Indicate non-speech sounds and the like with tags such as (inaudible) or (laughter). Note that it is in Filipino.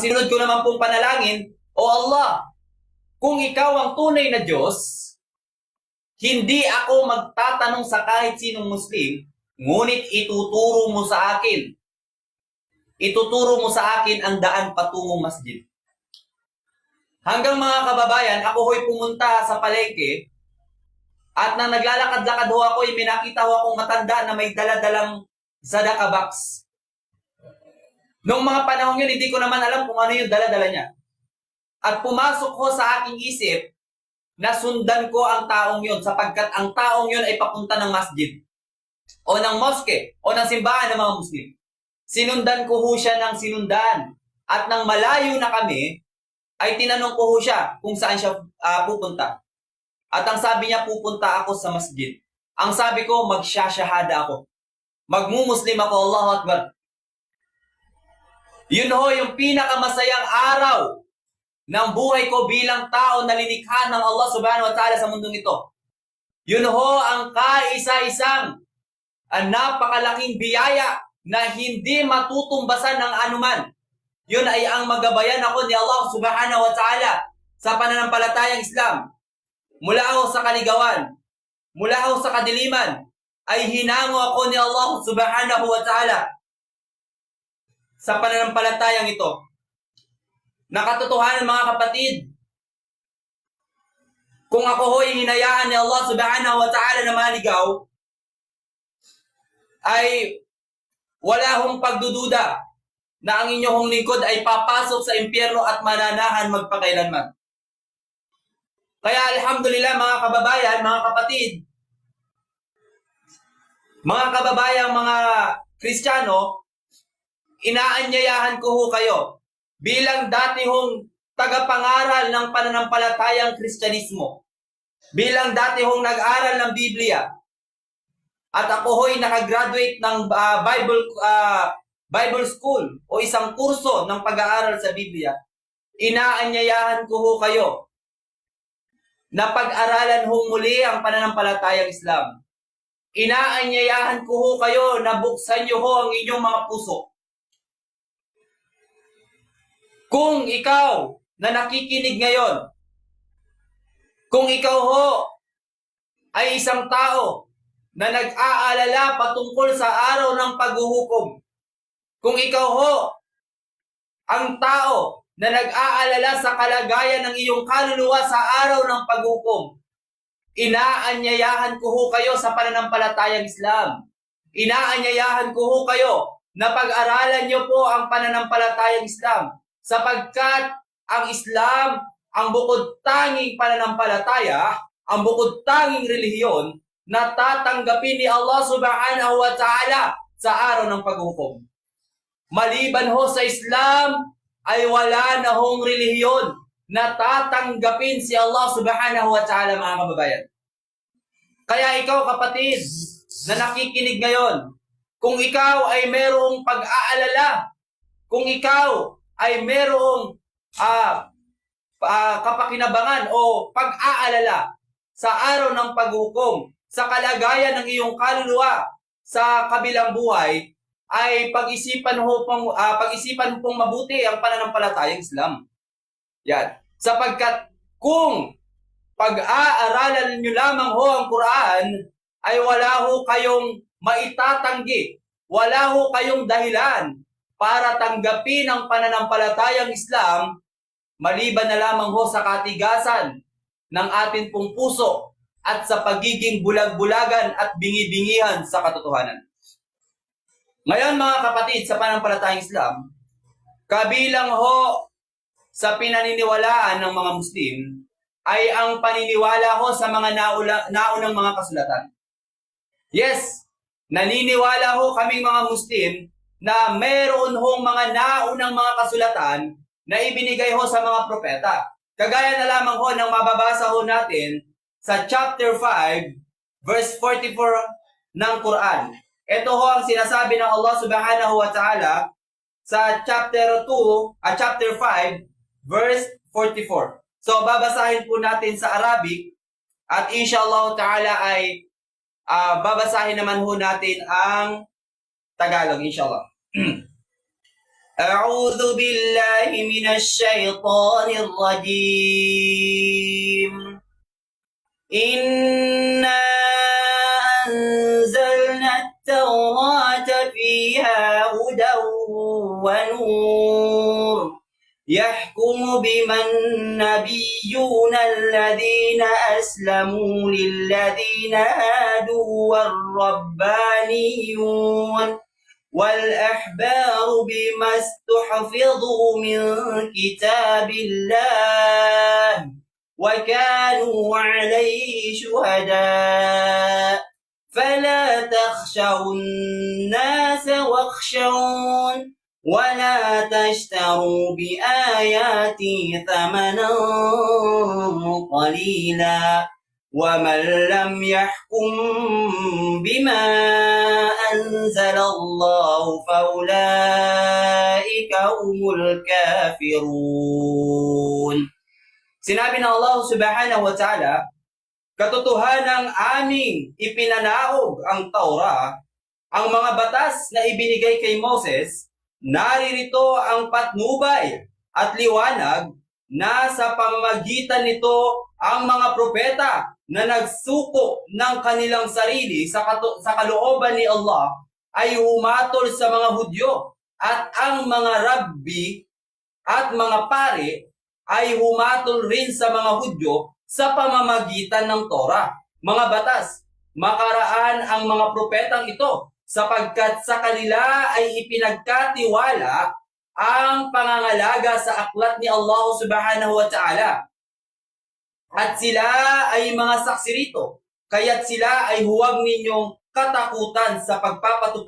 sinunod ko naman pong panalangin, O Allah, kung ikaw ang tunay na Diyos, hindi ako magtatanong sa kahit sinong Muslim, ngunit ituturo mo sa akin. Ituturo mo sa akin ang daan patungong masjid. Hanggang mga kababayan, ako ho'y pumunta sa palengke at nang naglalakad-lakad ho ako, may nakita ho akong matanda na may daladalang sadaka box. Noong mga panahon yun, hindi ko naman alam kung ano yung daladala niya. At pumasok ko sa aking isip na sundan ko ang taong yun sapagkat ang taong yun ay papunta ng masjid o ng moske o ng simbahan ng mga Muslim. Sinundan ko ho siya ng sinundan. At nang malayo na kami, ay tinanong ko ho siya kung saan siya ah, pupunta. At ang sabi niya, pupunta ako sa masjid. Ang sabi ko, magsyashahada ako. Magmumuslim ako, Allahu Akbar. Yun ho yung pinakamasayang araw ng buhay ko bilang tao na linikha ng Allah subhanahu wa ta'ala sa mundong ito. Yun ho ang kaisa-isang ang napakalaking biyaya na hindi matutumbasan ng anuman. Yun ay ang magabayan ako ni Allah subhanahu wa ta'ala sa pananampalatayang Islam. Mula ako sa kaligawan, mula ako sa kadiliman, ay hinango ako ni Allah subhanahu wa ta'ala sa pananampalatayang ito. Nakatotohanan mga kapatid, kung ako ho'y hinayaan ni Allah subhanahu wa ta'ala na maligaw, ay wala hong pagdududa na ang inyong lingkod ay papasok sa impyerno at mananahan magpakailanman. Kaya alhamdulillah mga kababayan, mga kapatid, mga kababayan, mga Kristiyano, inaanyayahan ko ho kayo bilang dati hong tagapangaral ng pananampalatayang Kristyanismo, bilang dati hong nag-aral ng Biblia, at ako ho'y nakagraduate ng ah, Bible ah, Bible School o isang kurso ng pag-aaral sa Biblia, inaanyayahan ko ho kayo na pag-aralan ho muli ang pananampalatayang Islam. Inaanyayahan ko ho kayo na buksan niyo ho ang inyong mga puso. Kung ikaw na nakikinig ngayon, kung ikaw ho ay isang tao na nag-aalala patungkol sa araw ng paghuhukom, kung ikaw ho ang tao na nag-aalala sa kalagayan ng iyong kaluluwa sa araw ng paghukom, inaanyayahan ko ho kayo sa pananampalatayang Islam. Inaanyayahan ko ho kayo na pag-aralan niyo po ang pananampalatayang Islam sapagkat ang Islam ang bukod tanging pananampalataya, ang bukod tanging relihiyon na tatanggapin ni Allah subhanahu wa ta'ala sa araw ng paghukom. Maliban ho sa Islam, ay wala na hong relihiyon na tatanggapin si Allah subhanahu wa ta'ala mga kababayan. Kaya ikaw kapatid na nakikinig ngayon, kung ikaw ay merong pag-aalala, kung ikaw ay merong ah, ah, kapakinabangan o pag-aalala sa araw ng paghukom, sa kalagayan ng iyong kaluluwa sa kabilang buhay, ay pag-isipan ho pong ah, pag-isipan pong mabuti ang pananampalatayang Islam. Yan. Sapagkat kung pag-aaralan niyo lamang ho ang Quran, ay wala ho kayong maitatanggi, wala ho kayong dahilan para tanggapin ang pananampalatayang Islam maliban na lamang ho sa katigasan ng atin pong puso at sa pagiging bulag-bulagan at bingi-bingihan sa katotohanan. Ngayon mga kapatid sa pananampalatayang Islam, kabilang ho sa pinaniniwalaan ng mga Muslim ay ang paniniwala ho sa mga naula, naunang mga kasulatan. Yes, naniniwala ho kaming mga Muslim na meron hong mga naunang mga kasulatan na ibinigay ho sa mga propeta. Kagaya na lamang ho ng mababasa ho natin sa chapter 5, verse 44 ng Quran. Ito ho ang sinasabi ng Allah subhanahu wa ta'ala sa chapter 2, at chapter 5, verse 44. So, babasahin po natin sa Arabic at inshallah ta'ala ay ah, babasahin naman ho natin ang Tagalog, inshallah. (clears throat) أعوذ بالله من الشيطان الرجيم. إنا أنزلنا التوراة فيها هدى ونور. يحكم بما النبيون الذين أسلموا للذين هادوا والربانيون. والأحبار بما استحفظوا من كتاب الله وكانوا عليه شهداء. فلا تخشوا الناس واخشون ولا تشتروا بآياتي ثمنا قليلا. ومن لم يحكم بما أنزل الله فأولئك هم الكافرون Sinabi ng Allah subhanahu wa ta'ala, katotohanang aming ipinanaog ang Taura, ang mga batas na ibinigay kay Moses, naririto ang patnubay at liwanag na sa pamamagitan nito ang mga propeta na nagsuko ng kanilang sarili sa, sa kalooban ni Allah ay humatol sa mga Hudyo at ang mga rabbi at mga pare ay humatol rin sa mga Hudyo sa pamamagitan ng Torah, mga batas. Makaraan ang mga propetang ito sapagkat sa kanila ay ipinagkatiwala ang pangangalaga sa aklat ni Allah subhanahu wa ta'ala. At sila ay mga saksi rito, kaya't sila ay huwag ninyong katakutan sa pagpapatupad